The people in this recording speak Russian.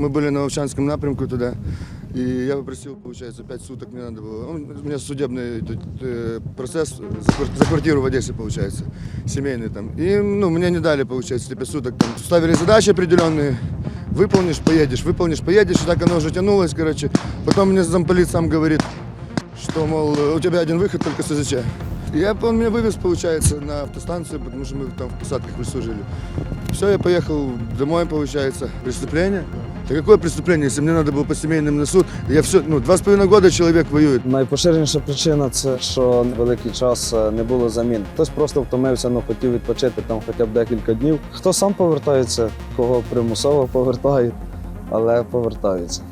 Мы были на Овчанском напрямку туда, и я попросил, получается, 5 суток мне надо было. У меня судебный тут, э, процесс за, квар- за квартиру в Одессе, получается, семейный там. И ну, мне не дали, получается, 5 суток. Там, ставили задачи определенные, выполнишь, поедешь, выполнишь, поедешь, и так оно уже тянулось, короче. Потом мне замполит сам говорит, что, мол, у тебя один выход только СЗЧ. И Я, он меня вывез, получается, на автостанцию, потому что мы там в посадках в лесу жили. Все, я поехал домой, получается. Преступление? Да какое преступление, если мне надо было по семейным на суд? Я все, ну, два с половиной года человек воюет. Найпоширеніша причина це що великий час е, не було замін. Хтось просто втомився, ну хотів відпочити там хоча б декілька днів. Хто сам повертається, кого примусово повертають, але повертаються.